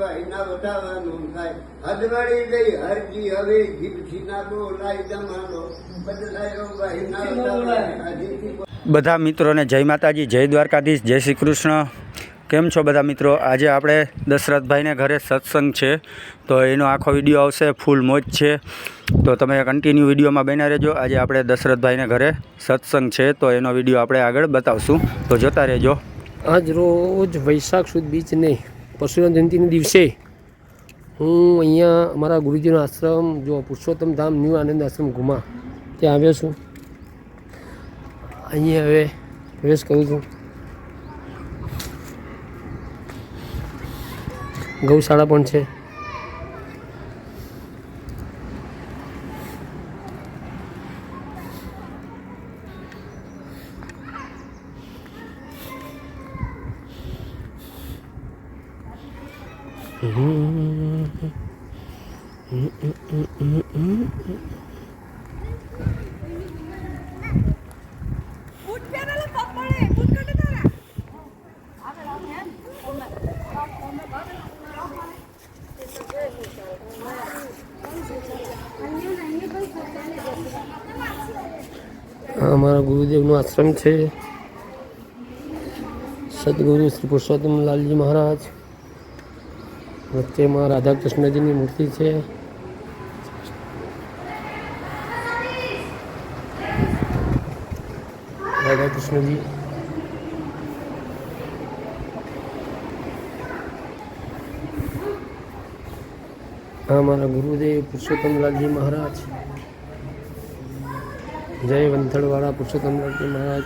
ભાઈના વધારવાનું થાય. હદવાડી ગઈ હરજી હવે જીભથી ના બોલાય જમાનો. બદલાયો ભાઈના વધારવાનું બધા મિત્રોને જય માતાજી જય દ્વારકાધીશ જય શ્રી કૃષ્ણ. કેમ છો બધા મિત્રો? આજે આપણે દશરથભાઈને ઘરે સત્સંગ છે તો એનો આખો વીડિયો આવશે ફૂલ મોજ છે. તો તમે કન્ટિન્યુ વિડીયોમાં બન્યા રહેજો. આજે આપણે દશરથભાઈને ઘરે સત્સંગ છે તો એનો વીડિયો આપણે આગળ બતાવશું. તો જોતા રહેજો. આજ રોજ વૈશાખ સુદ બીજને પરશુરામ જયંતિના દિવસે હું અહીંયા અમારા ગુરુજીનો આશ્રમ, જો પુરુષોત્તમ ધામ, ન્યૂ આનંદ આશ્રમ ઘુમા ત્યાં આવ્યો છું. અહીંયા હવે પ્રવેશ કરું છું. ગૌશાળા પણ છે બૂટ પહેરેલા પગ મળે બૂટ કાઢી તારા આ અમારા ગુરુદેવનો આશ્રમ છે. સદગુરુ શ્રી પુરુષોત્તમ લાલજી મહારાજ. વચ્ચેમાં રાધા કૃષ્ણજીની મૂર્તિ છે. રાધા કૃષ્ણજી આ મારા ગુરુદેવ પુરુષોત્તમ લાલજી મહારાજ. જય વંથળવાળા પુરુષોત્તમ લાલજી મહારાજ.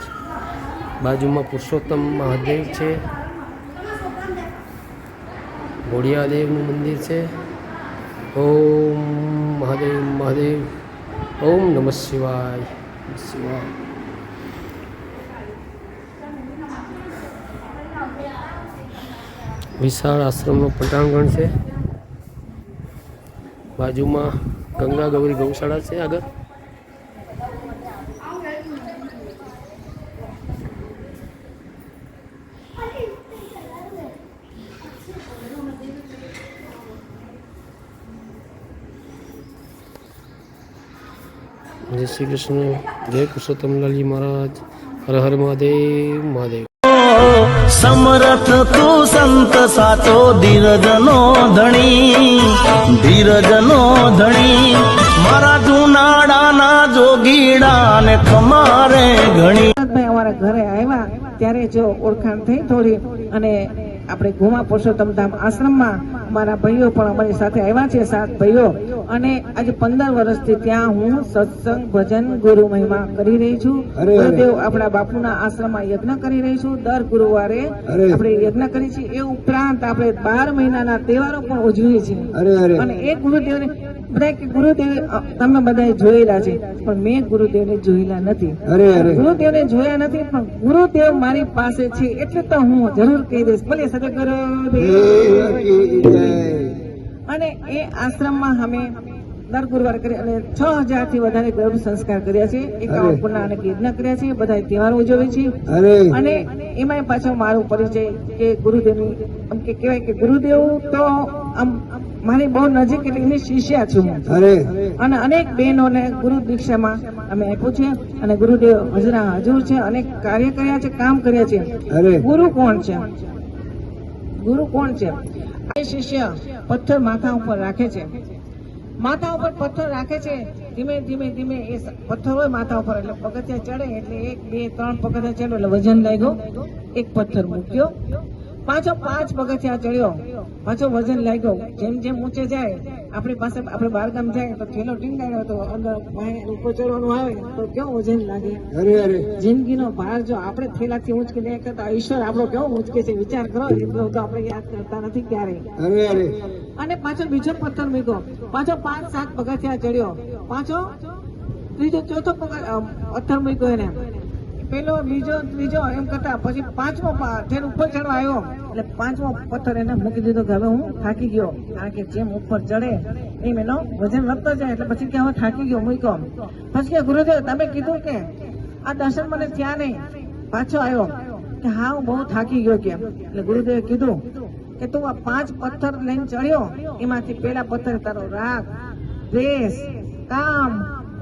બાજુમાં પુરુષોત્તમ મહાદેવ છે. ઘોડિયાદેવનું મંદિર છે. ઓમ મહાદેવ મહાદેવ. ઓમ નમઃ શિવાય શિવાય. વિશાળ આશ્રમનું પટાંગણ છે. બાજુમાં ગંગા ગૌરી ગૌશાળા છે આગળ. જય શ્રી કૃષ્ણ. જય પુરુષોત્તમલાલજી મહારાજ. હર હર મહાદેવ મહાદેવ. સમરથ તું સંત સાચો ધીરજનો ધણી ધીરજનો ધણી. મારા જુનાડાના જોગીડા ને ખમારે ઘણી. અમારા ઘરે આવ્યા ત્યારે જો ઓળખાણ થઈ થોડી અને આપણે ઘુમા પુરુષોત્તમ ધામ આશ્રમમાં. મારા ભાઈઓ પણ અમારી સાથે આવ્યા છે સાત ભાઈઓ. અને આજે પંદર વર્ષથી ત્યાં હું સત્સંગ ભજન ગુરુ મહિમા કરી રહી છું. ગુરુદેવ આપણા બાપુના આશ્રમમાં યજ્ઞ કરી રહી છું. દર ગુરુવારે આપણે યજ્ઞ કરી છીએ. એ ઉપરાંત આપણે બાર મહિનાના તહેવારો પણ ઉજવીએ છીએ. અને એ ગુરુદેવને બધા કે ગુરુદેવ તમે બધા જોયેલા છે પણ મેં ગુરુદેવને જોયેલા નથી. ગુરુદેવને જોયા નથી પણ ગુરુદેવ મારી પાસે છે એટલે તો હું જરૂર કહી દઈશ. ભલે સદગુરુ અને એ આશ્રમમાં અમે દર ગુરુવાર કરી અને છ હજારથી વધારે ગર્ભ સંસ્કાર કર્યા છે. એકાવન પૂર્ણ અને યજ્ઞ કર્યા છે બધા તહેવારો ઉજવે છે. અને એમાં પાછો મારો પરિચય કે ગુરુદેવ આમ કે કહેવાય કે ગુરુદેવ તો આમ મારી બહુ નજીક એટલે એની શિષ્યા છું અરે. અને અનેક બહેનોને ગુરુ દીક્ષામાં અમે આપ્યું છે અને ગુરુદેવ હજરા હજુર છે અનેક કાર્ય કર્યા છે કામ કર્યા છે. ગુરુ કોણ છે? ગુરુ કોણ છે? એ શિષ્ય પથ્થર માથા ઉપર રાખે છે. માથા ઉપર પથ્થર રાખે છે ધીમે ધીમે ધીમે એ પથ્થર હોય માથા ઉપર એટલે પગથિયા ચડે એટલે એક બે ત્રણ પગથિયા ચડે એટલે વજન લાગ્યો એક પથ્થર મૂક્યો. પાછો પાંચ પગથિયા ચડ્યો. પાછો વજન લાગ્યો. જેમ જેમ ઊંચે જાય આપણી પાસે આપણે બારગામ જાય તો થેલો ટીંગાડ્યો તો અંદર ઉપર ચડવાનું આવે તો કેવું વજન લાગે? અરે અરે. જિંદગીનો ભાર જો આપણે થેલાથી ઊંચકી દઈએ કરતા ઈશ્વર આપણો કેવો ઊંચકે છે વિચાર કરો એટલો તો આપણે યાદ કરતા નથી અરે અને પાછો બીજો પથ્થર મૂક્યો. પાછો પાંચ સાત પગથિયા ચડ્યો. પાછો ત્રીજો ચોથો પથ્થર મૂક્યો એને. પેલો, બીજો, ત્રીજો, એમ કરતા. પછી પાંચમો જેને ઉપર ચડવા આવ્યો. એટલે પાંચમો પથ્થર એને મૂકી દીધો કે હવે હું થાકી ગયો. કારણ કે જેમ ઉપર ચડે, એમ એનો વજન વધતો જાય. એટલે પછી કે હવે થાકી ગયો, મૂક્યો. પછી કે, ગુરુદેવ, તમે કીધું કે આ દર્શન મને ત્યાં નહીં. પાછો આવ્યો કે, હા, હું બહુ થાકી ગયો કેમ? એટલે ગુરુદેવે કીધું કે, તું આ પાંચ પથ્થર લઈને ચડ્યો. એમાંથી પેલા પથ્થર તારો રાગ, દ્વેષ, કામ,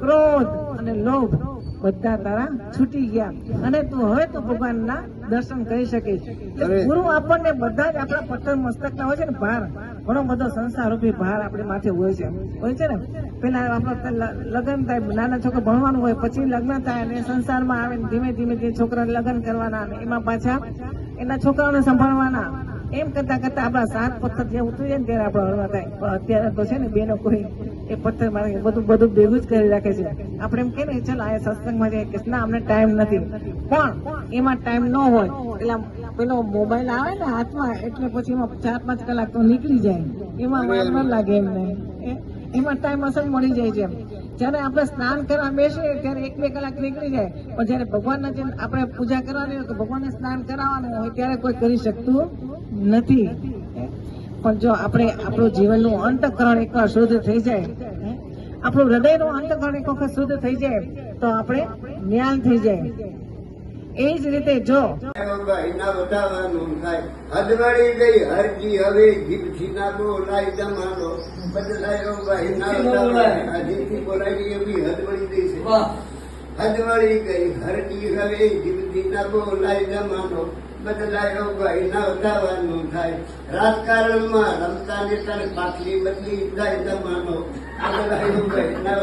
ક્રોધ અને લોભ બધા તારા છૂટી ગયા. અને તું હવે તું ભગવાનના દર્શન કરી શકીશ. ગુરુ આપણને બધા જ આપણા પથ્થર મસ્તકના હોય છે ને ભાર. ઘણો બધો સંસાર રૂપી ભાર આપણે માથે હોય છે. હોય છે ને? પેલા આપણા લગ્ન થાય નાના છોકરા ભણવાનું હોય પછી લગ્ન થાય અને સંસારમાં આવે ને ધીમે ધીમે તે છોકરાને લગ્ન કરવાના અને એમાં પાછા એના છોકરાઓને સંભાળવાના. એમ કરતા કરતા આપણા સાત પથ્થર જે ઉતરી જાય ને ત્યારે આપણે હળવા થાય. પણ અત્યારે તો છે ને બેનો કોઈ એ પથ્થર મારે બધું બધું ભેગું જ કરી રાખે છે. આપણે એમ કે ને, ચાલ, આ સત્સંગમાં જઈએ. કે, ના, અમને ટાઈમ નથી. પણ એમાં ટાઈમ ન હોય, એટલે પેલો મોબાઈલ આવે ને હાથમાં, એટલે પછી એમાં ચાર પાંચ કલાક તો નીકળી જાય. એમાં વાર ન લાગે એમને. એમાં ટાઈમ અસર મળી જાય છે જ્યારે આપણે સ્નાન કરવા બેસીએ, ત્યારે એક બે કલાક નીકળી જાય. પણ જ્યારે ભગવાનના જેમ આપણે પૂજા કરવાની હોય, તો ભગવાનને સ્નાન કરાવવાનું હોય, ત્યારે કોઈ કરી શકતું નથી. પણ જો આપણે આપણું જીવનનું અંતકરણ એકવાર શુદ્ધ થઈ જાય આપણું હૃદયનું અંતકરણ એક વખત શુદ્ધ થઈ જાય તો આપણે જ્ઞાન થઈ જાય. એ જ રીતે જો હદવાડી ગઈ હરજી હવે જીભથી ના બોલાય જમાનો. બદલાયો ભાઈ ના વધારવાનું હજીથી બોલાય એવી હદવડી ગઈ છે. હદવાડી ગઈ હરજી હવે જીવતી ના બોલાય જમાનો. બદલાયો ભાઈ ના વધારવાનું થાય. રાજકારણમાં રમતા નેતાને પાછલી બદલી જાય જમાનો. બદલાયો ભાઈ ના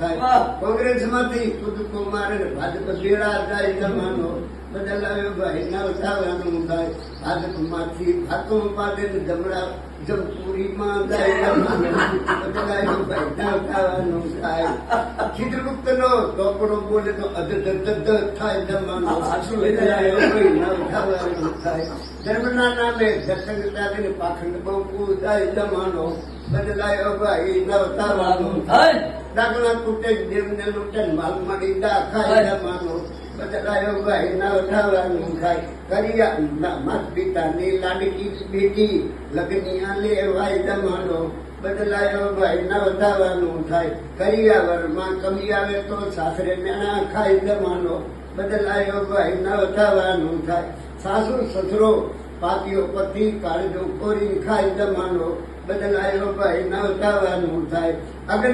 થાય. કોંગ્રેસમાંથી ખુદ કુમાર ભાજપ ભેળા જાય જમાનો. બદલાયો ભાઈ ના વધારવાનું થાય ભાજપમાંથી ભાતો પાડે ને જમણા જમપુરીમાં જાય જમાનો બદલાયો ભાઈ ના ચિત્રગુપ્ત નો ચોપડો બોલે તો અધ થાય જમાનો બદલાયો ભાઈ ના વધારવાનું થાય ધર્મના પાખંડ બહુ જાય જમાનો બદલાયો ભાઈ નવતાવાનો થાય દાખલા તૂટે દેવને લૂંટે માલ મળી ખાય જમાનો. પિતાની લાડકી બેટી લગ્નિયા લેવાય જમાનો બદલાયો ભાઈ ના વધારવાનું થાય. કરિયાવરમાં કમી આવે તો સાસરે મેણા ખાય જમાનો બદલાયો ભાઈ વધારવાનું થાય સાસુ સસરો પાપીઓ પતિ કાળજો કોરી ખાય જમાનો બદલાયો ભાઈ ના વધારવાનું થાય અગર